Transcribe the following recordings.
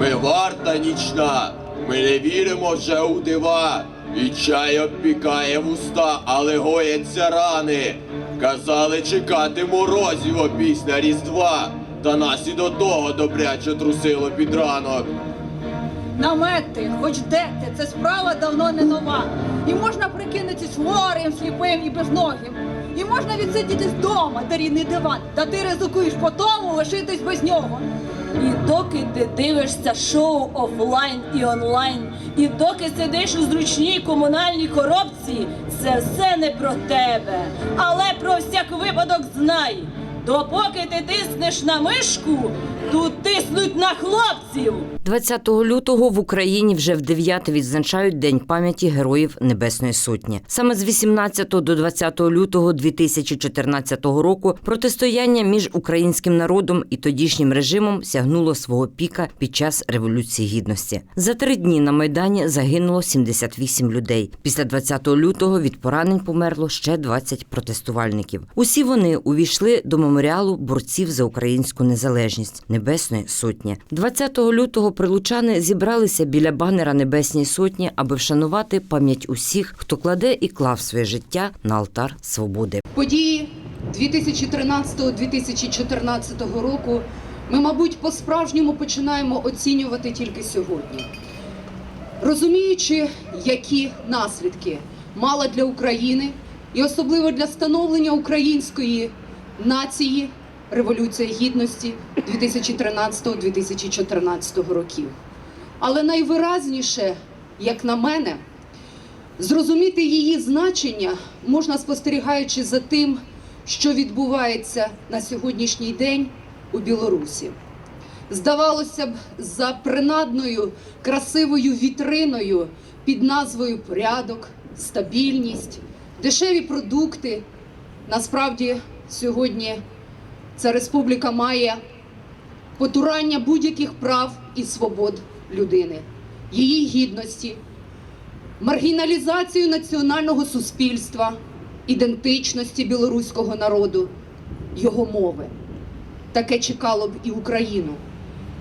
Ми варта нічна, ми не віримо вже у дива. І чай обпікає вуста, але гояться рани. Казали чекати морозів після Різдва, та нас і до того добряче трусило під ранок. Намети, хоч де ти, це справа давно не нова. І можна прикинутись хворим, сліпим і безногим. І можна відсидітись вдома, де рідний диван, та ти ризикуєш по тому лишитись без нього. Доки ти дивишся шоу офлайн і онлайн, і доки сидиш у зручній комунальній коробці, це все не про тебе. Але про всяк випадок знай. Допоки ти тиснеш на мишку, тут тиснуть на хлопців. 20 лютого в Україні вже в 9 відзначають День пам'яті героїв Небесної Сотні. Саме з 18 до 20 лютого 2014 року протистояння між українським народом і тодішнім режимом сягнуло свого піка під час революції гідності. За три дні на майдані загинуло 78 людей. Після 20 лютого від поранень померло ще 20 протестувальників. Усі вони увійшли до меморіалу борців за українську незалежність Небесної Сотні. 20 лютого прилучани зібралися біля банера Небесній Сотні, аби вшанувати пам'ять усіх, хто кладе і клав своє життя на алтар свободи. Події 2013-2014 року ми, мабуть, по-справжньому починаємо оцінювати тільки сьогодні. Розуміючи, які наслідки мала для України і особливо для становлення української нації Революція Гідності 2013-2014 років. Але найвиразніше, як на мене, Зрозуміти її значення можна спостерігаючи за тим, що відбувається на сьогоднішній день у Білорусі. Здавалося б, за принадною красивою вітриною під назвою порядок, стабільність, дешеві продукти. Насправді сьогодні ця республіка має потурання будь-яких прав і свобод людини, її гідності, маргіналізацію національного суспільства, ідентичності білоруського народу, його мови. Таке чекало б і Україну.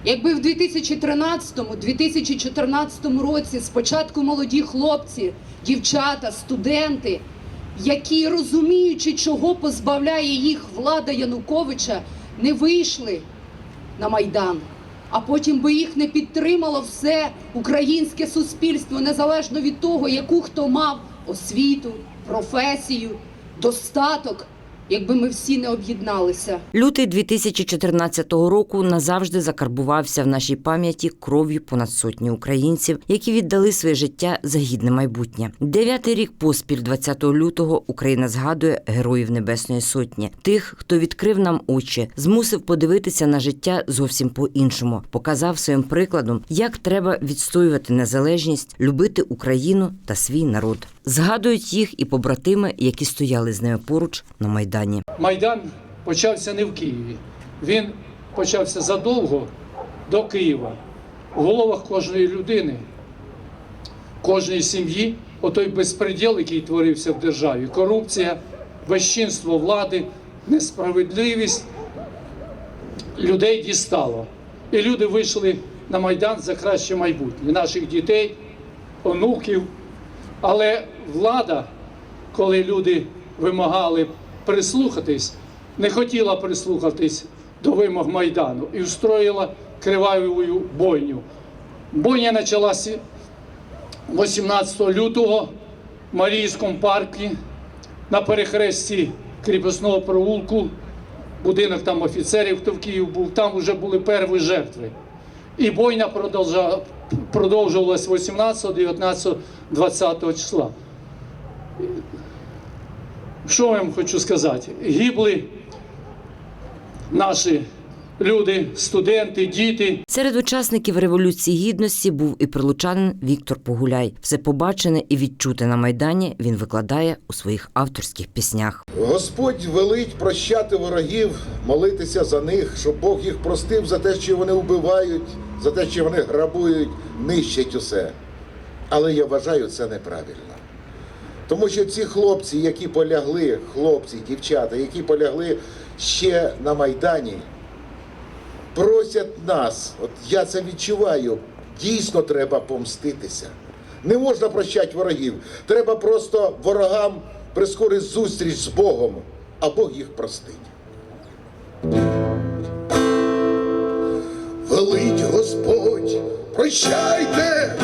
Якби в 2013-2014 році спочатку молоді хлопці, дівчата, студенти, які розуміючи, чого позбавляє їх влада Януковича, не вийшли на Майдан, а потім би їх не підтримало все українське суспільство, незалежно від того, яку хто мав освіту, професію, достаток, якби ми всі не об'єдналися. Лютий 2014 року назавжди закарбувався в нашій пам'яті кров'ю понад сотні українців, які віддали своє життя за гідне майбутнє. Дев'ятий рік поспіль, 20 лютого, Україна згадує героїв Небесної Сотні, тих, хто відкрив нам очі, змусив подивитися на життя зовсім по-іншому, показав своїм прикладом, як треба відстоювати незалежність, любити Україну та свій народ. Згадують їх і побратими, які стояли з ними поруч на майдані. Майдан почався не в Києві. Він почався задовго до Києва. У головах кожної людини, кожної сім'ї, отой безпреділ, який творився в державі, корупція, безчинство влади, несправедливість людей дістало. І люди вийшли на Майдан за краще майбутнє наших дітей, онуків. Але влада, коли люди вимагали прислухатись, не хотіла прислухатись до вимог Майдану і устроїла кривавою бойню. Бойня почалася 18 лютого в Марійському парку на перехресті кріпосного провулку. Будинок там офіцерів, хто в Київ був, там вже були перші жертви. І бойня продовжувалась 18, 19, 20 числа. Що я вам хочу сказати? Гибли наші люди, студенти, діти. Серед учасників революції гідності був і прилучанин Віктор Погуляй. Все побачене і відчуте на майдані він викладає у своїх авторських піснях. Господь велить прощати ворогів, молитися за них, щоб Бог їх простив за те, що вони вбивають, за те, що вони грабують, нищать усе. Але я вважаю це неправильно. Тому що ці хлопці, які полягли, хлопці, дівчата, які полягли ще на Майдані, просять нас, от я це відчуваю, дійсно треба помститися. Не можна прощати ворогів. Треба просто ворогам прискорити зустріч з Богом, а Бог їх простить. Велить Господь, прощайте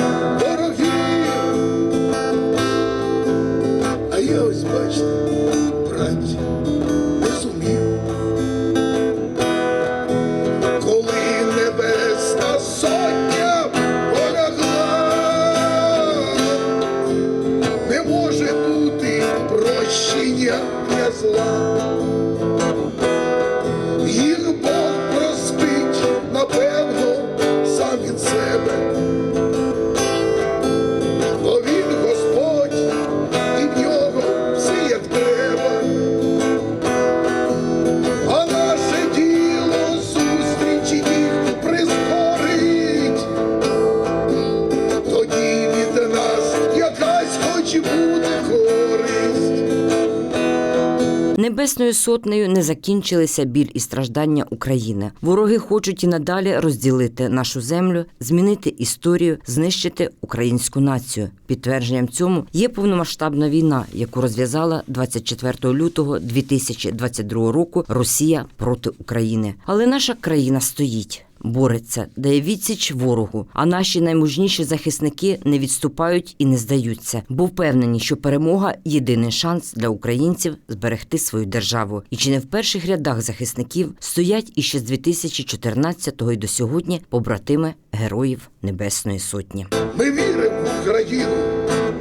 Небесною сотнею не закінчилися біль і страждання України. Вороги хочуть і надалі розділити нашу землю, змінити історію, знищити українську націю. Підтвердженням цьому є повномасштабна війна, яку розв'язала 24 лютого 2022 року Росія проти України. Але наша країна стоїть. Бореться, дає відсіч ворогу, а наші наймужніші захисники не відступають і не здаються, бо впевнені, що перемога єдиний шанс для українців зберегти свою державу. І чи не в перших рядах захисників стоять іще з 2014-го і до сьогодні побратими героїв Небесної Сотні. Ми віримо в Україну,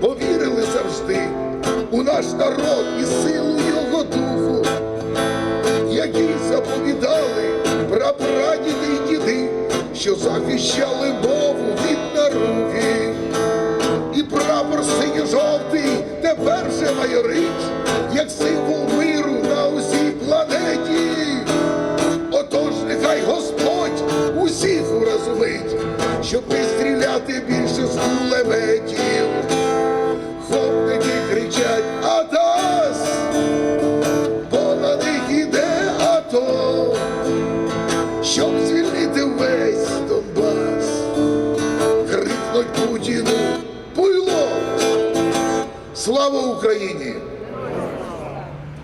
бо вірили завжди у наш народ і силу його духу, які заповідали що захищали мову від наруги. І прапор синьо-жовтий тепер же майорить, як символ Україні!